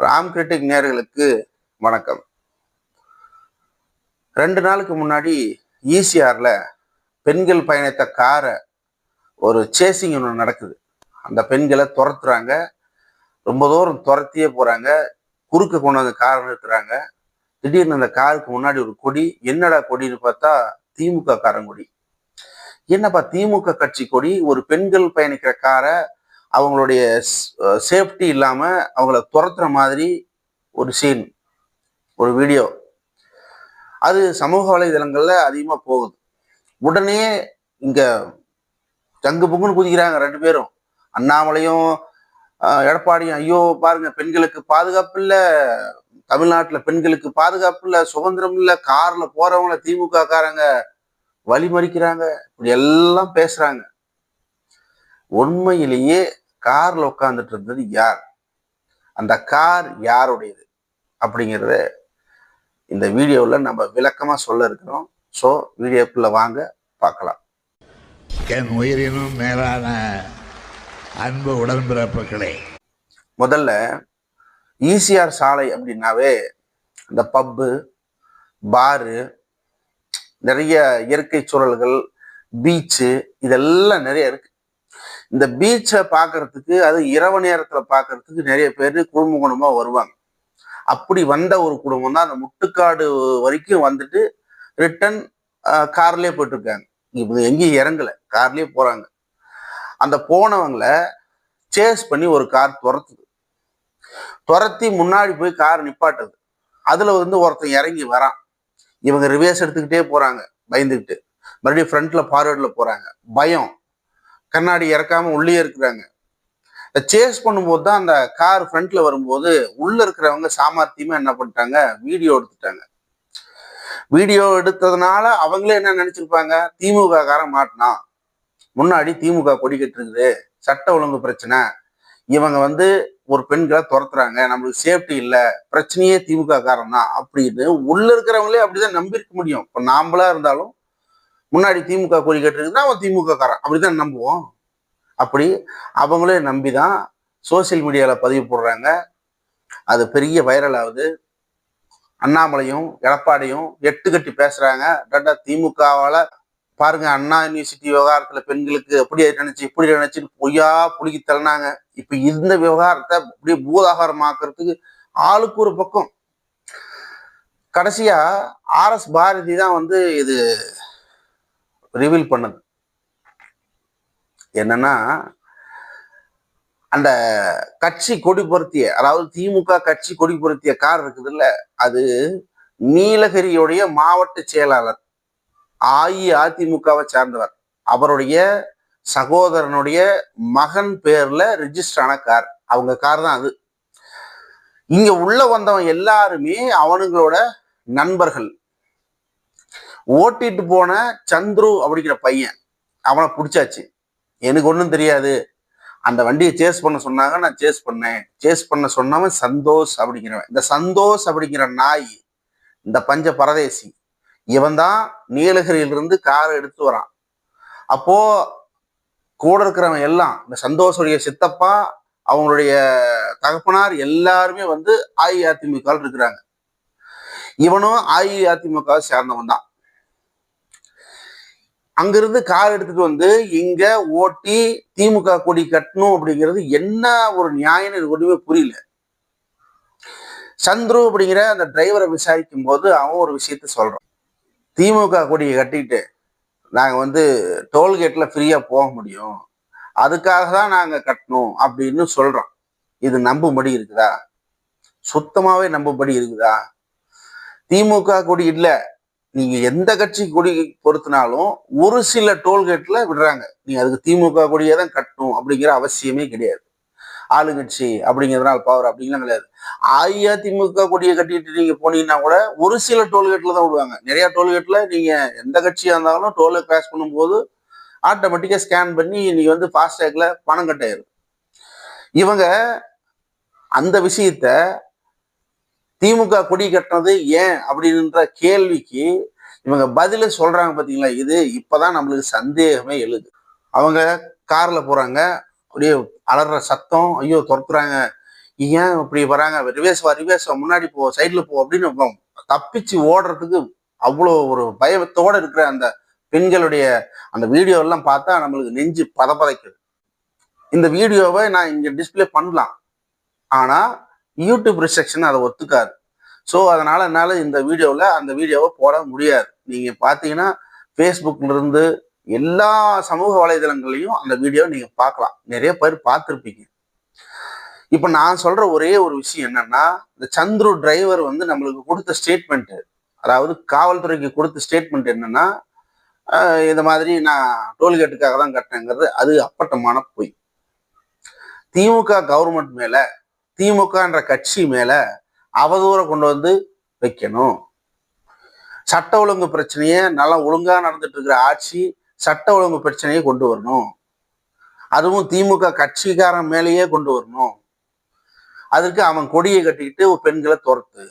Ram critic நேர்களுக்கு வணக்கம். ரெண்டு நாளுக்கு முன்னாடி ஈசிஆரில் பெண்கள் பயணித்த காரை ஒரு சேசிங் ஒன்று நடக்குது. அந்த பெண்களை துரத்துறாங்க. ரொம்ப தூரம் துரத்தியே போறாங்க. குறுக்க கொண்டு வந்து காரை நிறுத்துறாங்க திடீர்னு அந்த காருக்கு முன்னாடி ஒரு கொடி. என்னடா கொடின்னு பார்த்தா திமுக காரங்கொடி என்னப்பா திமுக கட்சி கொடி? ஒரு பெண்கள் பயணிக்கிற காரை அவங்களுடைய சேஃப்டி இல்லாமல் அவங்கள துரத்துற மாதிரி ஒரு சீன் ஒரு வீடியோ அது சமூக வலைதளங்களில் அதிகமாக போகுது. உடனே இங்கே தங்கு பொங்குன்னு குதிக்கிறாங்க ரெண்டு பேரும். அண்ணாமலையும் எடப்பாடியும் ஐயோ பாருங்க பெண்களுக்கு பாதுகாப்பு இல்லை. தமிழ்நாட்டில் பெண்களுக்கு பாதுகாப்பு இல்லை சுதந்திரம் இல்லை காரில் போகிறவங்கள திமுக காரங்க வழிமறிக்கிறாங்க. இப்படி எல்லாம் பேசுகிறாங்க உண்மையிலேயே கார்ல உட்கார்ந்துட்டு இருந்தது யார்? அந்த கார் யாருடையது? அப்படிங்கிறத இந்த வீடியோவில் நம்ம விளக்கமா சொல்ல இருக்கிறோம். ஸோ வீடியோக்குள்ள வாங்க பார்க்கலாம். என் உயிரினும் மேலான அன்பு உடன்பிறப்புகளே. முதல்ல ஈசிஆர் சாலை அப்படின்னாவே இந்த பப்பு பாரு நிறைய இயற்கை சூழல்கள் பீச்சு இதெல்லாம் நிறைய இருக்கு. இந்த பீச்சை பார்க்கறதுக்கு அது இரவு நேரத்தில் பார்க்கறதுக்கு நிறைய பேர் குடும்ப குடும்பமாக வருவாங்க. அப்படி வந்த ஒரு குடும்பம் தான் அந்த முட்டுக்காடு வரைக்கும் வந்துட்டு ரிட்டன் கார்லேயே போயிட்டுருக்காங்க. இப்போ எங்கேயும் இறங்கல கார்லேயே போகிறாங்க அந்த போனவங்கள சேஸ் பண்ணி ஒரு கார் துரத்துது. துரத்தி முன்னாடி போய் கார் நிப்பாட்டுது. அதில் வந்து ஒருத்தன் இறங்கி வரான். இவங்க ரிவேஸ் எடுத்துக்கிட்டே போகிறாங்க பயந்துக்கிட்டு மறுபடியும் ஃப்ரண்ட்டில் ஃபார்வேர்டில் போகிறாங்க பயம். கண்ணாடி இறக்காம உள்ளே இருக்கிறாங்க. சேஸ் பண்ணும்போது தான் அந்த கார் ஃப்ரண்ட்ல வரும்போது உள்ள இருக்கிறவங்க சாமர்த்தியமா என்ன பண்ணிட்டாங்க? வீடியோ எடுத்துட்டாங்க. வீடியோ எடுத்ததுனால அவங்களே என்ன நினைச்சிருப்பாங்க? திமுக காரன் மாட்டினான். முன்னாடி திமுக கொடி கட்டிருக்குது. சட்ட ஒழுங்கு பிரச்சனை. இவங்க வந்து ஒரு பெண்களை துரத்துறாங்க. நம்மளுக்கு சேஃப்டி இல்லை. பிரச்சனையே திமுக காரம் தான். அப்படின்னு உள்ள இருக்கிறவங்களே அப்படிதான் நம்பியிருக்க முடியும். இப்போ நாம்பளா இருந்தாலும் முன்னாடி திமுக கொடி கேட்டிருக்குன்னா அவன் திமுக காரன் அப்படிதான் நம்புவோம். அப்படி அவங்களே நம்பி தான் சோசியல் மீடியாவில் பதிவு போடுறாங்க. அது பெரிய வைரல் ஆகுது. அண்ணாமலையும் எடப்பாடியும் எட்டு கட்டி பேசுறாங்க. ரெண்டா திமுகவால் பாருங்க அண்ணா யூனிவர்சிட்டி விவகாரத்தில் பெண்களுக்கு அப்படி நினைச்சு இப்படி நினைச்சுன்னு பொய்யா புடுக்கி தள்ளினாங்க. இப்போ இந்த விவகாரத்தை அப்படியே பூதாகாரமாக்குறதுக்கு ஆளுக்கு ஒரு பக்கம். கடைசியா ஆர் எஸ் பாரதி தான் வந்து இது ரிவீல் பண்ணது. என்னன்னா அந்த கட்சி கொடி பொருத்திய அதாவது திமுக கட்சி கொடி பொருத்திய கார் இருக்குதுல்ல அது நீலகிரியுடைய மாவட்ட செயலாளர் அஇஅதிமுகவை சார்ந்தவர். அவருடைய சகோதரனுடைய மகன் பேர்ல ரிஜிஸ்டர் ஆன கார். அவங்க கார் தான் அது. இங்க உள்ள வந்தவன் எல்லாருமே அவனுங்களோட நண்பர்கள். ஓட்டிட்டு போன சந்துரு அப்படிங்கிற பையன் அவனை பிடிச்சாச்சு. எனக்கு ஒன்றும் தெரியாது. அந்த வண்டியை சேஸ் பண்ண சொன்னாங்க. நான் சேஸ் பண்ணேன். சேஸ் பண்ண சொன்னவன் சந்தோஷ் அப்படிங்கிறவன். இந்த சந்தோஷ் அப்படிங்கிற நாய் இந்த பஞ்ச பரதேசி இவன் தான் நீலகிரியிலிருந்து காரை எடுத்து வரான். அப்போ கூட இருக்கிறவன் எல்லாம் இந்த சந்தோஷுடைய சித்தப்பா அவங்களுடைய தகப்பனார் எல்லாருமே வந்து அஇஅதிமுக இருக்கிறாங்க. இவனும் அஇஅதிமுக சேர்ந்தவன் தான். அங்கிருந்து கார் எடுத்துட்டு வந்து இங்க ஓட்டி திமுக கொடி கட்டணும் அப்படிங்கிறது என்ன ஒரு நியாயம் எனக்கு ஒண்ணுமே புரியல. சந்துரு அப்படிங்கிற அந்த டிரைவரை விசாரிக்கும் போது அவன் ஒரு விஷயத்த சொல்றான். திமுக கொடியை கட்டிட்டு நாங்க வந்து டோல்கேட்ல ஃப்ரீயா போக முடியும். அதுக்காக தான் நாங்க கட்டணும் அப்படின்னு சொல்றோம் இது நம்பும்படி இருக்குதா? சுத்தமாவே நம்பும்படி இருக்குதா? திமுக கொடி இல்லை. நீங்க எந்த கட்சி கொடி பொறுத்தினாலும் ஒரு சில டோல்கேட்ல விடுறாங்க. நீங்க அதுக்கு திமுக கொடியை தான் கட்டணும் அப்படிங்கிற அவசியமே கிடையாது. ஆளுங்கட்சி அப்படிங்கிறதுனால பவர் அப்படிங்கலாம் கிடையாது. அஇஅதிமுக கொடியை கட்டிட்டு நீங்க போனீங்கன்னா கூட ஒரு சில டோல்கேட்ல தான் விடுவாங்க. நிறைய டோல்கேட்ல நீங்க எந்த கட்சியா இருந்தாலும் டோலை கிராஸ் பண்ணும்போது ஆட்டோமேட்டிக்கா ஸ்கேன் பண்ணி நீங்க வந்து ஃபாஸ்டேக்ல பணம் கட்டாயிரும். இவங்க அந்த விஷயத்த திமுக கொடி கட்டினது ஏன் அப்படின்ற கேள்விக்கு இவங்க பதில சொல்றாங்க பார்த்தீங்களா இது இப்போதான் நம்மளுக்கு சந்தேகமே எழுது. அவங்க கார்ல போறாங்க அப்படியே அலற சத்தம் ஐயோ துரத்துறாங்க. ஏன் இப்படி வராங்க? ரிவேஸ் வா ரிவேஸ் முன்னாடி போ சைடில் போ அப்படின்னு தப்பிச்சு ஓடுறதுக்கு அவ்வளோ ஒரு பயத்தோடு இருக்கிற அந்த பெண்களுடைய அந்த வீடியோ எல்லாம் பார்த்தா நம்மளுக்கு நெஞ்சு பதப்பதைக்குது இந்த வீடியோவை நான் இங்கே டிஸ்ப்ளே பண்ணலாம். ஆனால் யூடியூப் ரிஸ்ட்ரிக்ஷன் அதை ஒத்துக்காது. ஸோ அதனால் என்னால் இந்த வீடியோவில் அந்த வீடியோவை போட முடியாது. நீங்கள் பார்த்தீங்கன்னா ஃபேஸ்புக்லேருந்து எல்லா சமூக வலைதளங்களையும் அந்த வீடியோ நீங்கள் பார்க்கலாம். நிறைய பேர் பார்த்துருப்பீங்க. இப்போ நான் சொல்கிற ஒரே ஒரு விஷயம் என்னன்னா இந்த சந்துரு டிரைவர் வந்து நம்மளுக்கு கொடுத்த ஸ்டேட்மெண்ட்டு அதாவது காவல்துறைக்கு கொடுத்த ஸ்டேட்மெண்ட் என்னன்னா இந்த மாதிரி நான் டோல்கேட்டுக்காக தான் கட்டினேங்கிறது அது அப்பட்டமான பொய். திமுக கவர்மெண்ட் மேலே திமுகன்ற கட்சி மேல அவதூறை கொண்டு வந்து வைக்கணும். சட்ட ஒழுங்கு பிரச்சனையை நல்லா ஒழுங்கா நடந்துட்டு இருக்கிற ஆட்சி சட்ட ஒழுங்கு பிரச்சனையை கொண்டு வரணும். அதுவும் திமுக கட்சிக்காரன் மேலேயே கொண்டு வரணும். அதுக்கு அவன் கொடியை கட்டிக்கிட்டு பெண்களை துரத்து.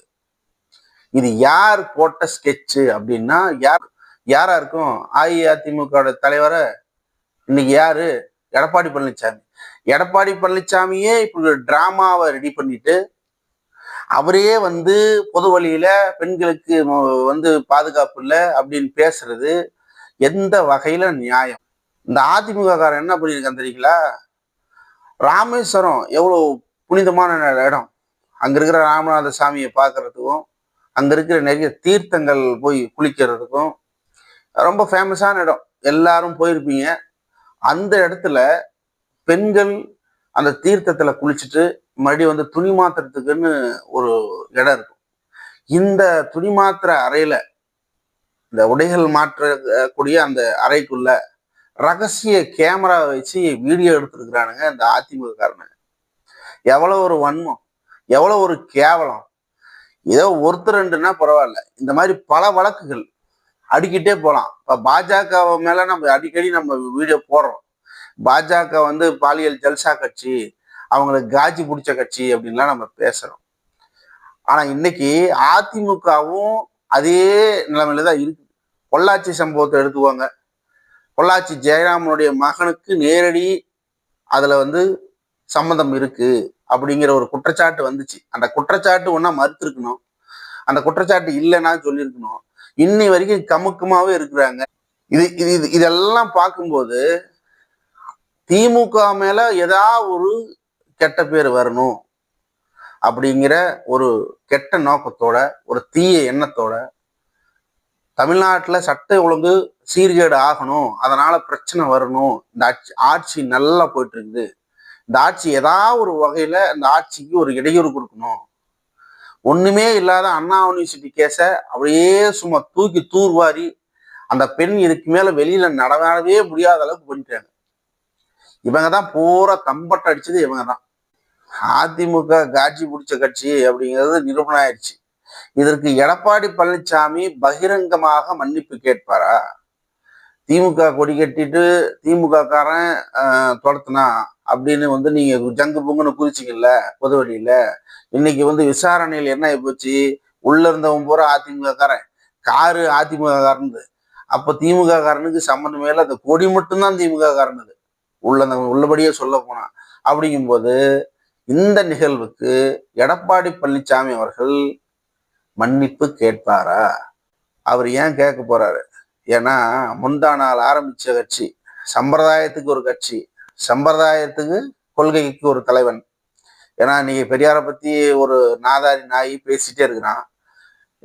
இது யார் போட்ட ஸ்கெட்சு அப்படின்னா யார் யாரா இருக்கும்? அஇஅதிமுக தலைவரை இன்னைக்கு யாரு? எடப்பாடி பழனிசாமி. எடப்பாடி பழனிசாமியே இப்படி ஒரு டிராமாவை ரெடி பண்ணிட்டு அவரையே வந்து பொது வழியில பெண்களுக்கு வந்து பாதுகாப்பு இல்லை அப்படின்னு பேசுறது எந்த வகையில நியாயம்? இந்த அதிமுக காரன் என்ன பண்ணியிருக்கான் தெரியுங்களா? ராமேஸ்வரம் எவ்வளோ புனிதமான இடம். அங்க இருக்கிற ராமநாத சாமியை பார்க்கறதுக்கும் அங்க இருக்கிற நிறைய தீர்த்தங்கள் போய் குளிக்கிறதுக்கும் ரொம்ப ஃபேமஸான இடம். எல்லாரும் போயிருப்பீங்க. அந்த இடத்துல பெண்கள் அந்த தீர்த்தத்தில் குளிச்சுட்டு மறுபடியும் வந்து துணி மாத்துறதுக்குன்னு ஒரு இடம் இருக்கும். இந்த துணி மாத்திர அறையில இந்த உடைகள் மாற்றக்கூடிய அந்த அறைக்குள்ள ரகசிய கேமரா வச்சு வீடியோ எடுத்துருக்குறானுங்க இந்த அதிமுகக்காரனுங்க எவ்வளோ ஒரு வன்மம் எவ்வளோ ஒரு கேவலம். ஏதோ ஒருத்தர் ரெண்டுன்னா பரவாயில்ல. இந்த மாதிரி பல வழக்குகள். அடிக்கிட்டே போகலாம் இப்போ பாஜக மேலே நம்ம அடிக்கடி நம்ம வீடியோ போடுறோம். பாஜக வந்து பாலியல் ஜல்சா கட்சி அவங்களுக்கு காஜி பிடிச்ச கட்சி அப்படின்லாம் நம்ம பேசுகிறோம் ஆனால் இன்னைக்கு அதிமுகவும் அதே நிலைமையில தான் இருக்கு. பொள்ளாச்சி சம்பவத்தை எடுத்துக்குவாங்க பொள்ளாச்சி ஜெயராமனுடைய மகனுக்கு நேரடி அதில் வந்து சம்மந்தம் இருக்கு அப்படிங்கிற ஒரு குற்றச்சாட்டு வந்துச்சு. அந்த குற்றச்சாட்டு ஒன்றா மறுத்துருக்கணும். அந்த குற்றச்சாட்டு இல்லைன்னா சொல்லியிருக்கணும். இன்னி வரைக்கும் கமுக்கமாகவே இருக்கிறாங்க. இது இது இது இதெல்லாம் பார்க்கும்போது திமுக மேல ஏதா ஒரு கெட்ட பேர் வரணும் அப்படிங்கிற ஒரு கெட்ட நோக்கத்தோட ஒரு தீய எண்ணத்தோட தமிழ்நாட்டில் சட்ட ஒழுங்கு சீர்கேடு ஆகணும். அதனால பிரச்சனை வரணும். இந்த ஆட்சி ஆட்சி நல்லா போயிட்டு இருக்குது இந்த ஆட்சி ஏதாவது ஒரு வகையில இந்த ஆட்சிக்கு ஒரு இடையூறு கொடுக்கணும். ஒண்ணுமே இல்லாத அண்ணா யூனிவர்சிட்டி கேஸை அப்படியே சும்மா தூக்கி தூர்வாரி அந்த பெண் இதுக்கு மேல வெளியில நடமாடவே முடியாத அளவுக்கு பண்ணிட்டாங்க. இவங்க தான் பூரா தம்பட்ட அடிச்சது இவங்க தான் அதிமுக காட்சி பிடிச்ச கட்சி அப்படிங்கிறது நிரூபணம் ஆயிடுச்சு இதற்கு எடப்பாடி பழனிசாமி பகிரங்கமாக மன்னிப்பு கேட்பாரா? திமுக கொடி கட்டிட்டு திமுக காரன் ஆஹ், துரத்துனா அப்படின்னு வந்து நீங்க ஜங்கு பொங்குன்னு குறிச்சிங்கல்ல பொதுவெளியில இன்னைக்கு வந்து விசாரணையில் என்ன ஆகி போச்சு? உள்ள இருந்தவன் பூரா அதிமுக காரன். காரு அதிமுக காரனது. அப்ப திமுக காரனுக்கு சம்மந்தமே இல்லை. அந்த கொடி மட்டும்தான் திமுக காரனது. உள்ள உள்ளபடியே சொல்ல போனா அப்படிங்கும்போது இந்த நிகழ்வுக்கு எடப்பாடி பழனிசாமி அவர்கள் மன்னிப்பு கேட்பாரா? அவர் ஏன் கேட்க போறாரு? ஏன்னா முந்தா நாள் ஆரம்பிச்ச கட்சி சம்பிரதாயத்துக்கு ஒரு கட்சி சம்பிரதாயத்துக்கு கொள்கைக்கு ஒரு தலைவன். ஏன்னா நீங்க பெரியாரை பத்தி ஒரு நாதாரி நாய் பேசிட்டே இருக்கிறான்.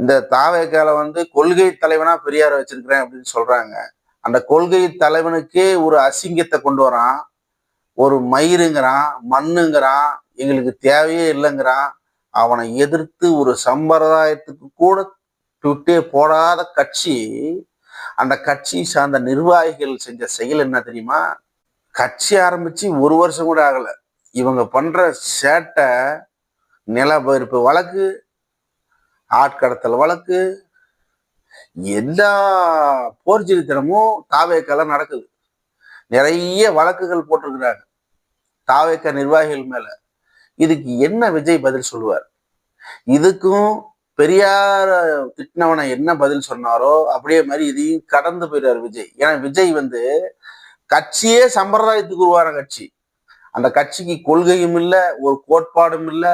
இந்த தாவேக்கால வந்து கொள்கை தலைவனா பெரியாரை வச்சிருக்கிறேன் அப்படின்னு சொல்றாங்க. அந்த கொள்கை தலைவனுக்கே ஒரு அசிங்கத்தை கொண்டு வரான். ஒரு மயிருங்கிறான் மண்ணுங்கிறான் எங்களுக்கு தேவையே இல்லைங்கிறான். அவனை எதிர்த்து ஒரு சம்பிரதாயத்துக்கு கூட ட்விட்டே போடாத கட்சி அந்த கட்சி சார்ந்த நிர்வாகிகள் செஞ்ச செயல் என்ன தெரியுமா? கட்சி ஆரம்பிச்சு ஒரு வருஷம் கூட ஆகலை. இவங்க பண்ற சேட்டை நிலப்பரப்பு வழக்கு ஆட்கடத்தல் வழக்கு எல்லா போர்ச்சரித்திரமும் தாவேக்கெல்லாம் நடக்குது. நிறைய வழக்குகள் போட்டிருக்கிறாங்க. தாவேக்க நிர்வாகிகள் மேல. இதுக்கு என்ன விஜய் பதில் சொல்லுவார்? இதுக்கும் பெரியார திட்டினவனை என்ன பதில் சொன்னாரோ அப்படியே மாதிரி இதையும் கடந்து போயிடுவார் விஜய். ஏன்னா விஜய் வந்து கட்சியே சம்பிரதாயத்துக்கு உருவான கட்சி. அந்த கட்சிக்கு கொள்கையும் இல்லை ஒரு கோட்பாடும் இல்லை.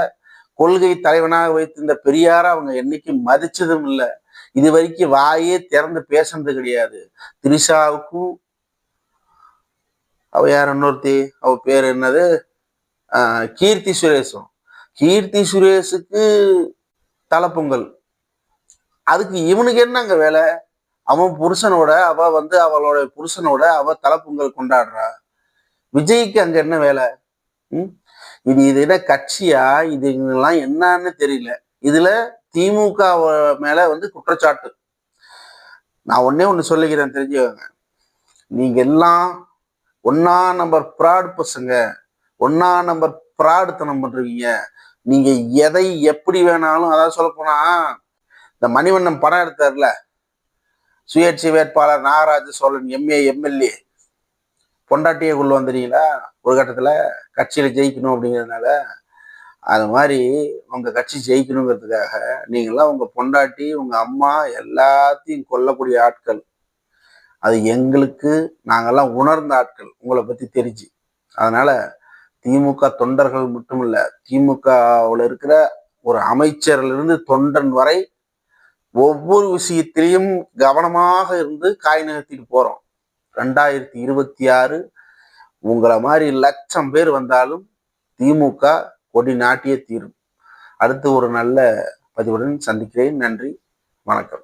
கொள்கை தலைவனாக வைத்திருந்த பெரியார அவங்க என்னைக்கும் மதிச்சதும் இல்லை. இது வரைக்கும் வாயே திறந்து பேசுனது கிடையாது. திரிஷாவுக்கும் அவ யார் இன்னொருத்தி? அவ பேர் என்னது? ஆஹ் கீர்த்தி சுரேஷும். கீர்த்தி சுரேஷுக்கு தலைப்பொங்கல். அதுக்கு இவனுக்கு என்ன அங்க வேலை? அவன் புருஷனோட அவ வந்து அவளோட புருஷனோட அவ தலைப்பொங்கல் கொண்டாடுறா. விஜய்க்கு அங்க என்ன வேலை? இது இது என்ன கட்சியா? இதுங்கெல்லாம் என்னன்னு தெரியல. இதுல திமுக மேல வந்து குற்றச்சாட்டு. நான் ஒன்னே ஒண்ணு சொல்லிக்கிறேன் தெரிஞ்சுக்கோங்க. நீங்க எல்லாம் ஒன்னா நம்பர் ப்ராடு பசங்க ஒன்னா நம்பர் ப்ராடுத்தனம் பண்றீங்க. நீங்க எதை எப்படி வேணாலும் அதாவது சொல்ல போனா இந்த மணிவண்ணன் படம் எடுத்தார்ல சுயேட்சை வேட்பாளர் நாகராஜ சோழன் எம்ஏ எம்எல்ஏ. பொண்டாட்டியை கொண்டு வந்துறீங்களா ஒரு கட்டத்தில் கட்சியில் ஜெயிக்கணும் அப்படிங்கிறதுனால அது மாதிரி உங்கள் கட்சி ஜெயிக்கணுங்கிறதுக்காக நீங்களாம் உங்கள் பொண்டாட்டி உங்கள் அம்மா எல்லாத்தையும் கொல்லக்கூடிய ஆட்கள். அது எங்களுக்கு நாங்கள்லாம் உணர்ந்த ஆட்கள். உங்களை பற்றி தெரிஞ்சு. அதனால் திமுக தொண்டர்கள் மட்டும் இல்லை திமுகவில் இருக்கிற ஒரு அமைச்சர்லேருந்து தொண்டன் வரை ஒவ்வொரு விஷயத்திலையும் கவனமாக இருந்து காய் நகர்த்திட்டு போகிறோம் ரெண்டாயிரத்தி இருபத்தி ஆறு உங்களை மாதிரி லட்சம் பேர் வந்தாலும் திமுக கொடி நாட்டியே தீரும். அடுத்து ஒரு நல்ல பதிவுடன் சந்திக்கிறேன். நன்றி. வணக்கம்.